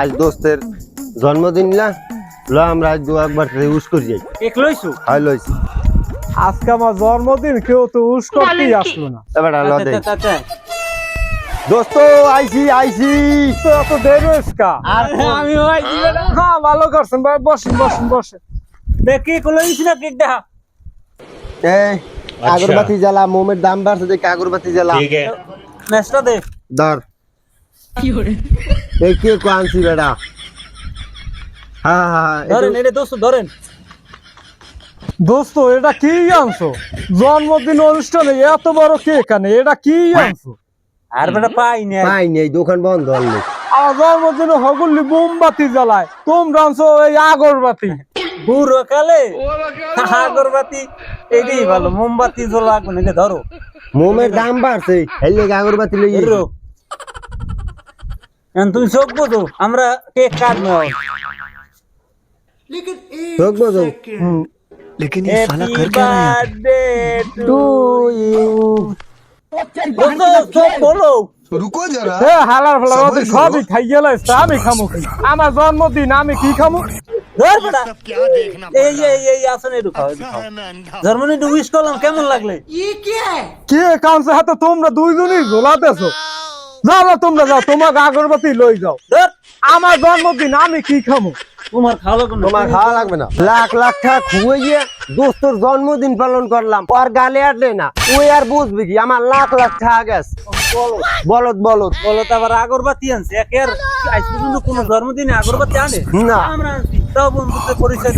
আজ দোস্তের জন্মদিন না? ল আমরা আজ দু একবার ইউজ করি যাই। এক লইছু? হয় লইছি। আজকে আমার জন্মদিন কেউ তো উস করতেই আসলো না। এবার ল দে আচ্ছা, আচ্ছা। দোস্ত আইছি আইছি। তো এত দেরি হয়েছে কা? আর আমি হ্যাঁ ভালো করছেন ভাই বসেন বসেন বসেন। দেখ কেক লইছ না কেক দেখা। এই আগরবাতি জ্বালা মোমের দাম বাড়ছে দেখে আগরবাতি জ্বালা। নেক্সটটা দে। ধর। এই কে কো আনছি বেটা। হ্যাঁ হ্যাঁ হ্যাঁ ধরেন এটা দোস্ত ধরেন। দোস্ত এটা কি আনছো? জন্মদিন অনুষ্ঠানে এত বড় কেক আনে এটা কি আনছো? আর বেটা পাই না পাই নেই দোকান বন্ধ হল আর জন্মদিনে হগুলি মোমবাতি জ্বালায় তোমরা আনছো এই আগরবাতি। বুড়ো কালে আগরবাতি এইটাই ভালো মোমবাতি জ্বলা ধরো। মোমের দাম বাড়ছে আগরবাতি লই এরো এখন তুমি চোখ বোঝো আমরা কেক কাটবো চোখ বোঝো लेकिन ये साला कर क्या रहा है यहाँ पे? টু ইউ চোখ বলো रुको जरा এ হালার ফালার সবাই ওদের বলো। সবই খাইয়ে লাইছে আমি খামু কি আমার জন্মদিন আমি কি খামু ধর বেটা এই যে এই এই আসনে ঢুকাও ঢুকাও জার্মানি টু উইশ করলাম কেমন লাগলে কে কাউন্সে হাতে তোমরা দুইজনই ঝোলাতেছো যাও না তোমরা যাও তোমাকে আগরবাতি লই যাও। আমার জন্মদিন আমি কি খামু? তোমার খাওয়া লাগবে তোমার খাওয়া লাগবে না। লাখ লাখ টাকা খুঁয়ে দোস্তর জন্মদিন পালন করলাম। ওর গালে আটলে না। ওই আর বুঝবি কি আমার লাখ লাখ টাকা গেছে। বলত বলত বলো তো আবার আগরবাতি আনছে। একের আজ পর্যন্ত কোনো জন্মদিনে আগরবাতি আনে? না। আমরা তাও বন্ধুত্বের পরিচয়